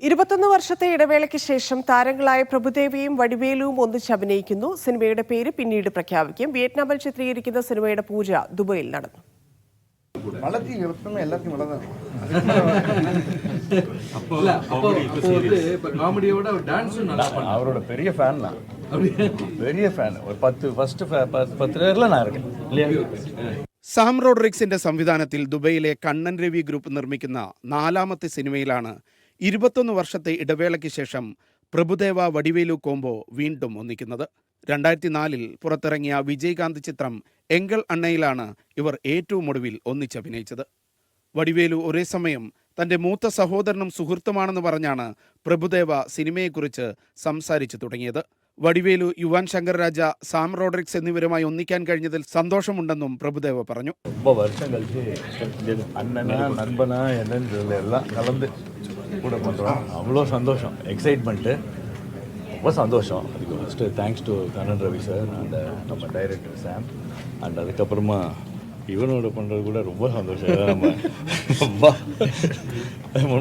ഇരുപത്തൊന്ന് വർഷത്തെ ഇടവേളയ്ക്ക് ശേഷം താരങ്ങളായ പ്രഭുദേവയും വടിവേലുവും ഒന്നിച്ച് അഭിനയിക്കുന്നു സിനിമയുടെ പേര് പിന്നീട് പ്രഖ്യാപിക്കും വിയറ്റ്നാമിൽ ചിത്രീകരിക്കുന്ന സിനിമയുടെ പൂജ ദുബൈയിൽ നടന്നു வளர்த்தி எப்பவுமே எல்லாத்தையும் வளர்தான் இல்ல அப்போ அப்போ வந்து இப்ப காமெடியோட டான்ஸும் நல்லா பண்ணாரு. அவரோட பெரிய ஃபேன் நான் பெரிய ஃபேன் ஒரு பத்து ஃபர்ஸ்ட் பத்து பேர்ல நான் இருக்கேன் இல்லையா സാം റോഡ്രിക്സിന്റെ സംവിധാനത്തിൽ ദുബൈയിലെ കണ്ണൻ രവി ഗ്രൂപ്പ് നിർമ്മിക്കുന്ന നാലാമത്തെ സിനിമയിലാണ് ഇരുപത്തൊന്ന് വർഷത്തെ ഇടവേളയ്ക്ക് ശേഷം പ്രഭുദേവ വടിവേലു കോംബോ വീണ്ടും ഒന്നിക്കുന്നത്. രണ്ടായിരത്തി നാലിൽ പുറത്തിറങ്ങിയ വിജയകാന്ത് ചിത്രം എങ്കൽ അണ്ണയിലാണ് ഇവർ ഏറ്റവും ഒടുവിൽ ഒന്നിച്ചഭിനയിച്ചത് വടിവേലു ഒരേ സമയം തന്റെ മൂത്ത സഹോദരനും സുഹൃത്തുമാണെന്ന് പറഞ്ഞാണ് പ്രഭുദേവ സിനിമയെക്കുറിച്ച് സംസാരിച്ചു തുടങ്ങിയത്. വടിവേലു യുവാൻ ശങ്കർ രാജ സാം റോഡ്രിക്സ് എന്നിവരുമായി ഒന്നിക്കാൻ കഴിഞ്ഞതിൽ സന്തോഷമുണ്ടെന്നും പ്രഭുദേവ പറഞ്ഞു. கூட பண்ணுறோம் அவ்வளோ சந்தோஷம். எக்ஸைட்மெண்ட்டு ரொம்ப சந்தோஷம். அதுக்கு first thanks to Kannan Ravi sir and நம்ம டைரக்டர் சாம் அண்ட் அதுக்கப்புறமா இவனோட பண்ணுறது கூட ரொம்ப சந்தோஷம். நம்ம ரொம்ப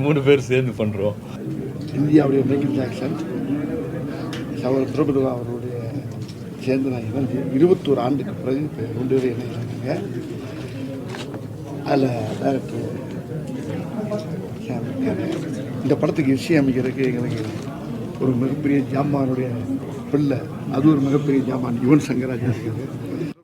மூணு பேர் சேர்ந்து பண்ணுறோம் இந்தியாவுடைய மைக்கேல் ஜாக்சன் அவர் பிரபுதவா அவருடைய சேர்ந்து நான் இணைஞ்சு இருபத்தோரு ஆண்டுக்கு பிறகு ரெண்டு பேரும் இணைஞ்சாங்க அதில் டேரக்டர் இந்த படத்துக்கு இசையமைக்கிறதுக்கு எங்களுக்கு ஒரு மிகப்பெரிய ஜாமானுடைய பிள்ளை அது ஒரு மிகப்பெரிய ஜாமான் யுவன் சங்கராஜா இருக்காரு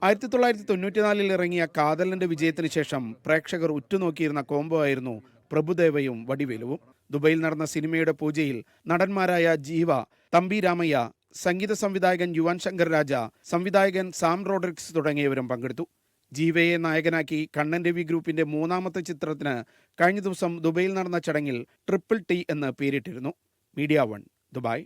ആയിരത്തി തൊള്ളായിരത്തി തൊണ്ണൂറ്റിനാലിൽ ഇറങ്ങിയ കാതലിന്റെ വിജയത്തിന് ശേഷം പ്രേക്ഷകർ ഉറ്റുനോക്കിയിരുന്ന കോംബോ ആയിരുന്നു പ്രഭുദേവയും വടിവേലുവും ദുബൈയിൽ നടന്ന സിനിമയുടെ പൂജയിൽ നടന്മാരായ ജീവ തമ്പി രാമയ്യ സംഗീത സംവിധായകൻ യുവൻ ശങ്കർ രാജ സംവിധായകൻ സാം റോഡ്രിക്സ് തുടങ്ങിയവരും പങ്കെടുത്തു ജീവയെ നായകനാക്കി കണ്ണൻ രവി ഗ്രൂപ്പിന്റെ മൂന്നാമത്തെ ചിത്രത്തിന് കഴിഞ്ഞ ദിവസം ദുബൈയിൽ നടന്ന ചടങ്ങിൽ ട്രിപ്പിൾ ടി എന്ന് പേരിട്ടിരുന്നു. Media one Dubai.